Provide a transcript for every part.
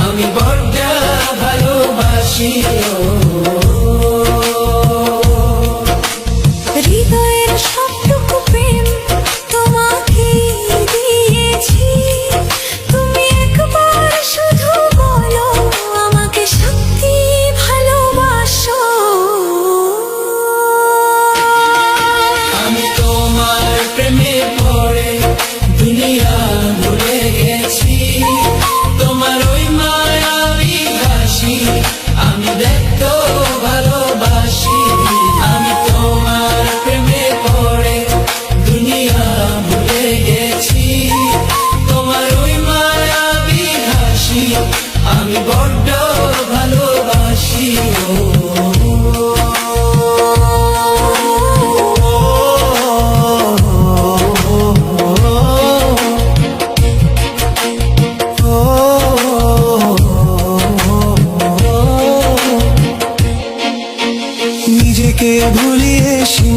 আমি বড্ডা ভালোবাসিও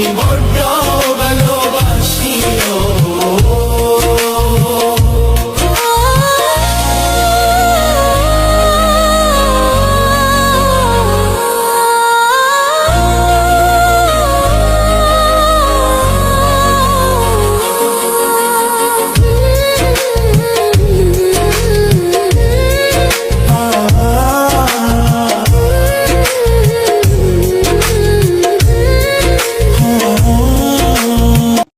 mi